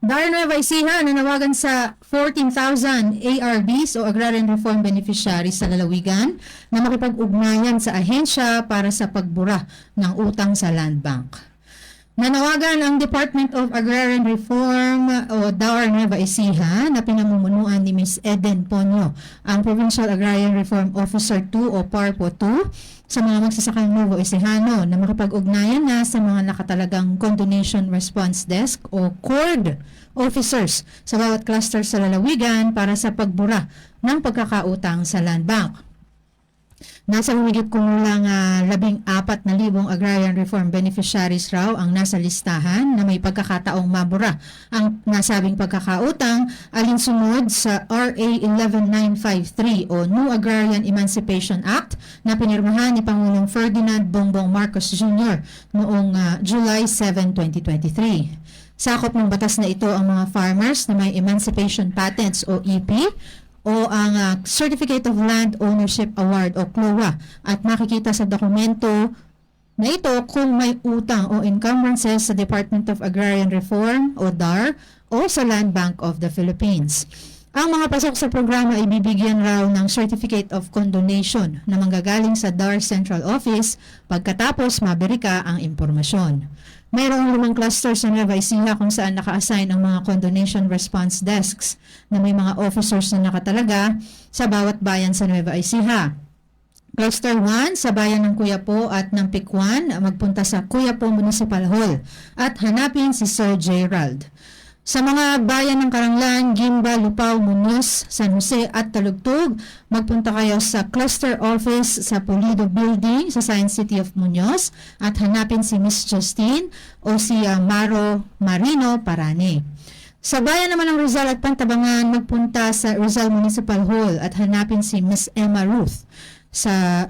Darren Nueva Ecija nanawagan sa 14,000 ARBs o Agrarian Reform Beneficiaries sa lalawigan na makipag-ugnayan sa ahensya para sa pagbura ng utang sa Land Bank. Nanawagan ang Department of Agrarian Reform o DAR Nueva Ecija na pinamumunuan ni Ms. Eden Ponyo, ang Provincial Agrarian Reform Officer 2 o PARPO 2 sa mga magsasakang Nuevo Ecijano na makapag-ugnayan na sa mga nakatalagang Condonation Response Desk o CORD officers sa bawat cluster sa lalawigan para sa pagbura ng pagkakautang sa Land Bank. Nasa humigit kumulang uh, na libong agrarian reform beneficiaries raw ang nasa listahan na may pagkakataong mabura ang nasabing pagkakautang alinsunod sa RA 11953 o New Agrarian Emancipation Act na pinirmahan ni Pangulong Ferdinand Bongbong Marcos Jr. noong uh, July 7, 2023. Sakop ng batas na ito ang mga farmers na may Emancipation Patents o EP o ang uh, Certificate of Land Ownership Award o CLOA at makikita sa dokumento na ito kung may utang o encumbrances sa Department of Agrarian Reform o DAR o sa Land Bank of the Philippines. Ang mga pasok sa programa ay bibigyan raw ng Certificate of Condonation na manggagaling sa DAR Central Office pagkatapos maberika ang impormasyon. Mayroong lumang cluster sa Nueva Ecija kung saan naka-assign ang mga condonation response desks na may mga officers na nakatalaga sa bawat bayan sa Nueva Ecija. Cluster 1 sa bayan ng Kuyapo at ng Pikwan magpunta sa Kuyapo Municipal Hall at hanapin si Sir Gerald. Sa mga bayan ng Karanglan, Gimba, Lupao, Muñoz, San Jose at Talugtog, magpunta kayo sa cluster office sa Pulido Building sa Science City of Muñoz at hanapin si Miss Justine o si uh, Maro Marino Parane. Sa bayan naman ng Rizal at Pantabangan, magpunta sa Rizal Municipal Hall at hanapin si Miss Emma Ruth. Sa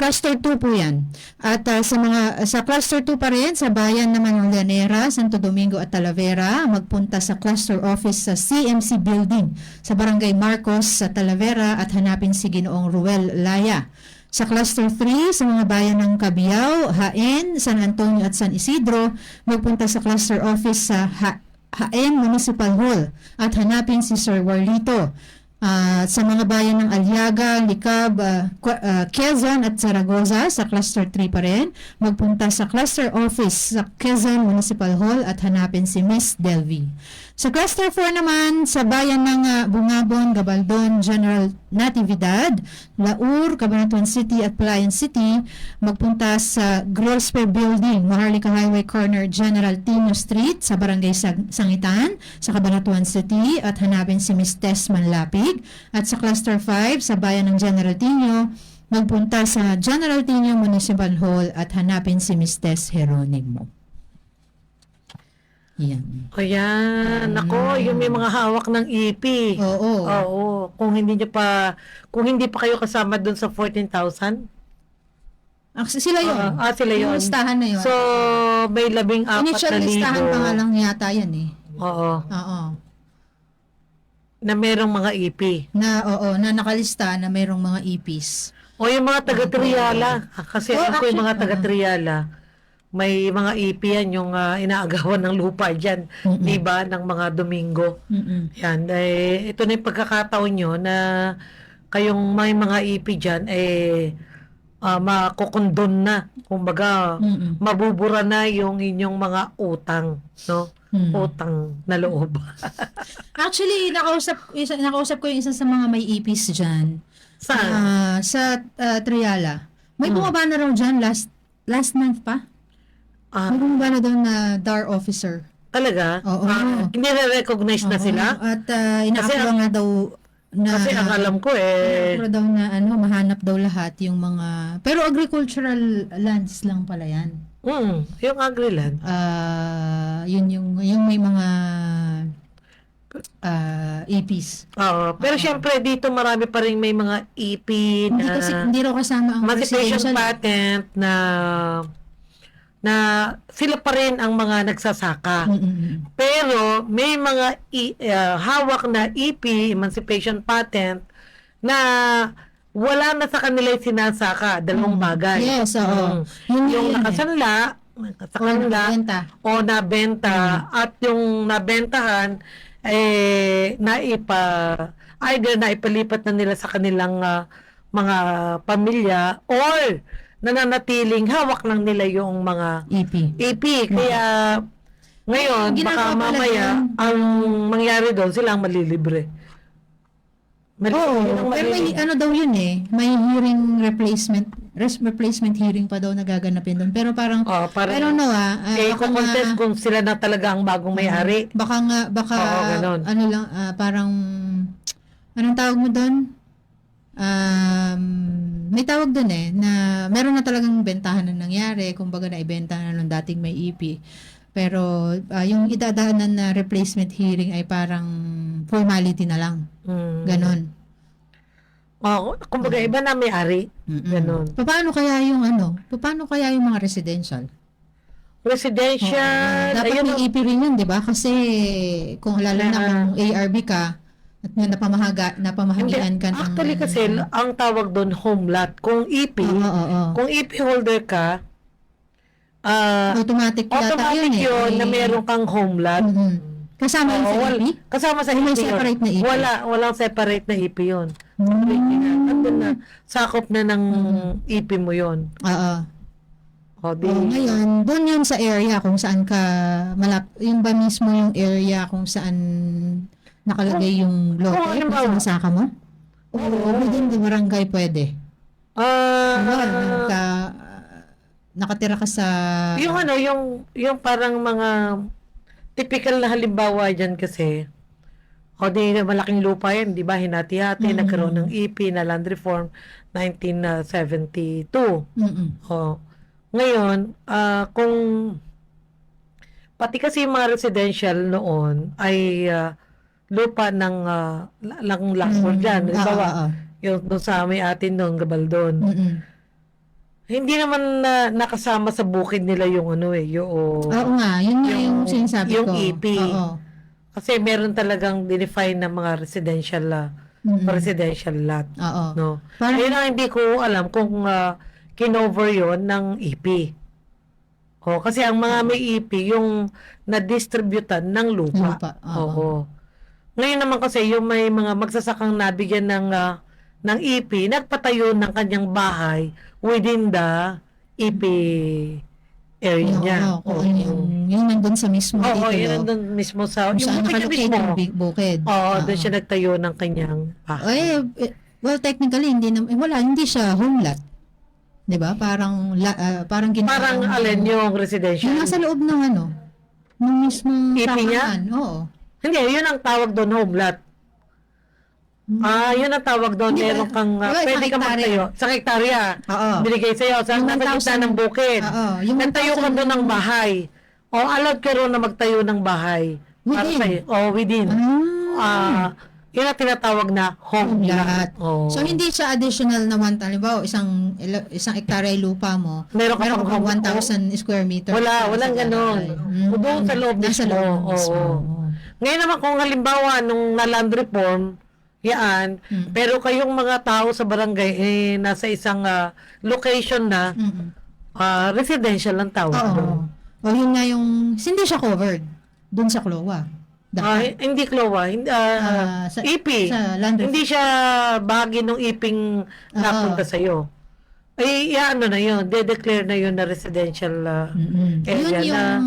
Cluster 2 po yan. At uh, sa mga sa Cluster 2 pa rin, sa bayan naman ng Llanera, Santo Domingo at Talavera, magpunta sa Cluster Office sa CMC Building sa Barangay Marcos sa Talavera at hanapin si Ginoong Ruel Laya. Sa Cluster 3, sa mga bayan ng Cabiao, Haen, San Antonio at San Isidro, magpunta sa Cluster Office sa ha Haen Municipal Hall at hanapin si Sir Warlito. Uh, sa mga bayan ng Aliaga, Licab, uh, Quezon at Zaragoza sa Cluster 3 pa rin. Magpunta sa Cluster Office sa Quezon Municipal Hall at hanapin si Miss Delvi. Sa Cluster 4 naman, sa bayan ng uh, Bungabon, Gabaldon, General Natividad, Laur, Cabanatuan City at Palayan City, magpunta sa Grosper Building, Maharlika Highway Corner, General Tino Street sa Barangay Sang Sangitan, sa Cabanatuan City at hanapin si Miss Tess Manlapig. At sa Cluster 5, sa bayan ng General Tino, magpunta sa General Tino Municipal Hall at hanapin si Tess Heronimo. Yan. Ayan, nako, yung may mga hawak ng EP. Oo. Oo, kung hindi niyo pa kung hindi pa kayo kasama doon sa 14,000. Actually, sila yun. Ah, ah, sila Yung yun. listahan na yun. So, may labing apat Initial na listahan libo. pa nga lang yata yan eh. Oo, Oo. Na merong mga EP. Na, oo, na nakalista na mayroong mga E EPs. O yung mga taga-Triala. Ah, Kasi Oh, ako yung mga taga-Triala. May mga EP yan yung ah, inaagawan ng lupa dyan. Mm-mm. Di ba? Ng mga Domingo. Mm-mm. Yan, eh, ito na yung pagkakataon nyo na kayong may mga EP dyan, eh, uh, makukondon na. Kumbaga, Mm-mm. mabubura na yung inyong mga utang, no? Mm. Utang na loob. Actually, nakausap, isa, nakausap ko yung isa sa mga may EPs dyan. Saan? Ah, sa ah, Triala. May Hmm. bumaba na raw dyan last last month pa. Ah, May bumaba na daw na DAR officer. talaga? Oo. Ah, hindi na-recognize na sila? At uh, ang- nga daw na Kasi ang alam ko eh, daw na ano, mahanap daw lahat yung mga pero agricultural lands lang pala yan. Mm, yung Agriland. Ah, yun yung yung may mga ah APs. Oo. Pero Oo. syempre, dito marami pa rin may mga EP Hindi na kasi hindi raw kasama ang residential. patent na na sila pa rin ang mga nagsasaka. Mm-mm. Pero may mga i- uh, hawak na EP, emancipation patent, na wala na sa kanila yung sinasaka. Dalawang Mm. bagay. Yes, oo. Mm. Yun Yung yun eh. nakasanla, sa O kanila o nabenta at yung nabentahan eh naipa either naipalipat na nila sa kanilang ah, mga pamilya or nananatiling hawak lang nila yung mga EP. EP kaya ngayon Ginagawa baka pala mamaya ang mangyari doon sila ang malilibre Mal- Oo, ang pero may ano daw yun eh, may hearing replacement, res- replacement hearing pa daw nagaganapin doon. Pero parang, Oh, parang I don't know ah, ah, eh, nga- contest kung sila na talaga ang bagong may-ari. Baka nga, baka, Oo, ganon. ano lang, ah, parang, anong tawag mo doon? Um, may tawag doon eh, na meron na talagang bentahan na nangyari, kumbaga na ibenta na nung dating may EP. Pero ah, yung idadaanan na replacement hearing ay parang formality na lang. Mm. Ganon. Oh, kumbaga iba na may-ari. Mm-mm. Ganon. Paano kaya yung ano? Paano kaya yung mga residential? Residential, Dapat ayun may EP rin yun, di ba? Kasi kung lalo na Ah. kung ARB ka at may napamahaga, napamahagian ka ng... actually kasi ang tawag doon home lot. Kung EP, Oo, oo, oo. kung EP holder ka, ah Automatic yata automatic yun eh. yun na May- meron kang home lot. Mhm. Kasama yun Oo, sa wal- EP? kasama sa O may yun. separate na EP? Wala, walang separate na EP yun. Hmm. Andun na, sakop na ng EP mo yun. Oo. O, di, Oh, ngayon, doon yun sa area kung saan ka malap, yun ba mismo yung area kung saan nakalagay yung lote Oo, kung halimbawa. sinasaka mo? O within the barangay pwede? ah, Ano, nagka, nakatira ka sa... yung ano, yung, yung parang mga typical na halimbawa dyan kasi, o di malaking lupa yan, di ba? Hinati-hati, Mm. nagkaroon ng EP na land reform 1972. Mm-mm. O, ngayon, ah, kung pati kasi yung mga residential noon ay ah, lupa ng uh, lang langford dyan. Mm, Halimbawa, oo, oo. yung doon sa may atin noon, Gabaldon. Mm-mm. Hindi naman na nakasama sa bukid nila yung ano eh, yung Oo nga, yun nga yung, Yung- sinasabi yung ko. EP. Oo. kasi meron talagang define na mga residential ah, Mm-mm. residential lot, Oo. no. Parang, Ayun ang hindi ko alam kung uh, kinover yon ng EP. O, kasi ang mga may EP, yung na-distributan ng lupa. Lupa, oo. Oo. Ngayon naman kasi, yung may mga magsasakang nabigyan ng, ah, ng EP, nagpatayo ng kanyang bahay within the EP area oo, niya. oo, kung ano yung, yung nandun sa mismo Oo, titulo. yun nandun mismo sa, kung saan niya nakalocate yung big bukid. Oo, doon siya nagtayo ng kanyang bahay. Eh, eh, well, technically, hindi na, eh, wala, hindi siya home lot. 'Di ba? Parang, la, ah, parang ginawa. Parang alin yung residential. Yung nasa loob ng ano, ng mismong EP niya? sakahan. Oo. Hindi, yun ang tawag doon, home lot. Ah, yun ang tawag doon. Meron kang, uh, Wala, isang pwede ka hektarya. magtayo. Sa hektarya. Oo. Binigay sa'yo. Sa Yung nasa 1,000 gitna ng bukid. Oo. Yung Nagtayo ka 1,000 doon ng bahay. O, allowed ka ron na magtayo ng bahay. Within? O, within. Ah. Ah, yun ang tinatawag na home lot. lot. Oh. So, hindi siya additional na one, halimbawa, isang, ila- isang hektarya yung lupa mo, Meron ka pang home- 1,000 square meters. Wala, walang sa ganon. Mm. Doon sa loob Nasa mismo. loob mismo. Oo. Ngayon naman kung halimbawa nung na land reform, yan, Mm. pero kayong mga tao sa barangay eh nasa isang ah, location na Mm-mm. ah, residential ang tawag doon. Oo. O yun nga yung, hindi siya covered dun sa CLOA. Ah, Dapat. hindi Cloa, hindi ah, Ah, sa- EP. sa land hindi siya bahagi ng iping napunta sa iyo. Eh, ya, ano na yun, de-declare na yun na residential ah, Mm-mm. area Yun yung, na-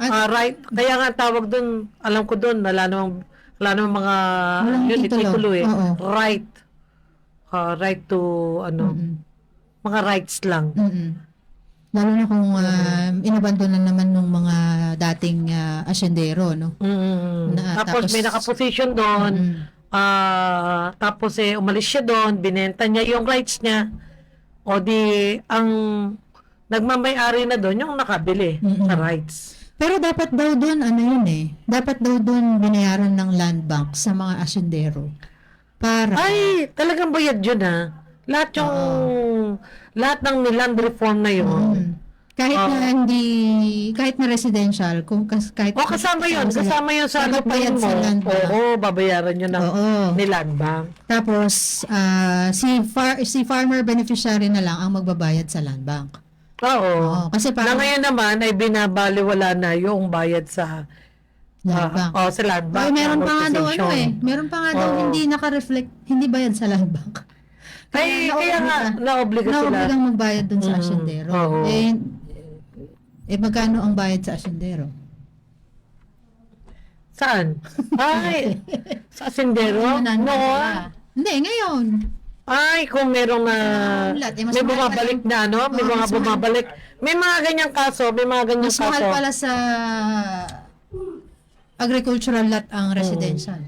ah, right. Kaya nga ang tawag doon, alam ko doon, wala namang, wala namang mga, Walang yun, titulo. titulo eh. Oo. Right. Ah, right to, ano, Mm-mm. mga rights lang. Mm-mm. Lalo na kung uh, inabandonan naman ng mga dating uh, asyendero, no? Mm. Na- tapos, tapos- may nakaposition doon, Mm. ah, tapos eh, umalis siya doon, binenta niya yung rights niya, o di, ang nagmamay-ari na doon, yung nakabili Mm-mm. sa rights. Pero dapat daw doon, ano yun eh, dapat daw doon binayaran ng land bank sa mga asyendero. Para, Ay, talagang bayad yun ha. Lahat yung, lahat ng land reform na yun, Mm. kahit Oo. na hindi, kahit na residential, kung kas, kahit O kasama yun, kasama yun sa Dapat bayad lupain mo. sa land bank. Oo, babayaran yun ng Oo. ni land bank. Tapos, ah, si, far, si farmer beneficiary na lang ang magbabayad sa land bank. Oo. Oo, kasi na parang ngayon naman ay binabaliwala na yung bayad sa bank. ah, oh, sa land bank. Ay, meron na pa nga daw ano amortization. eh. Meron pa nga daw Oo. hindi naka-reflect, hindi bayad sa land bank. Ay, Kaya kaya nga, naobliga- sila. Naobligang magbayad dun sa Mm, asyendero. oo. Eh, eh, magkano ang bayad sa asyendero? Saan? Ay, sa Sendero? Ano, Noon? Hindi, ngayon. Ay, kung merong eh, mas may mahal bumabalik pala- na, ano? May Oo, mga mas mahal. bumabalik. May mga ganyang kaso, may mga ganyang Mas mahal kaso. pala sa agricultural lot ang residential.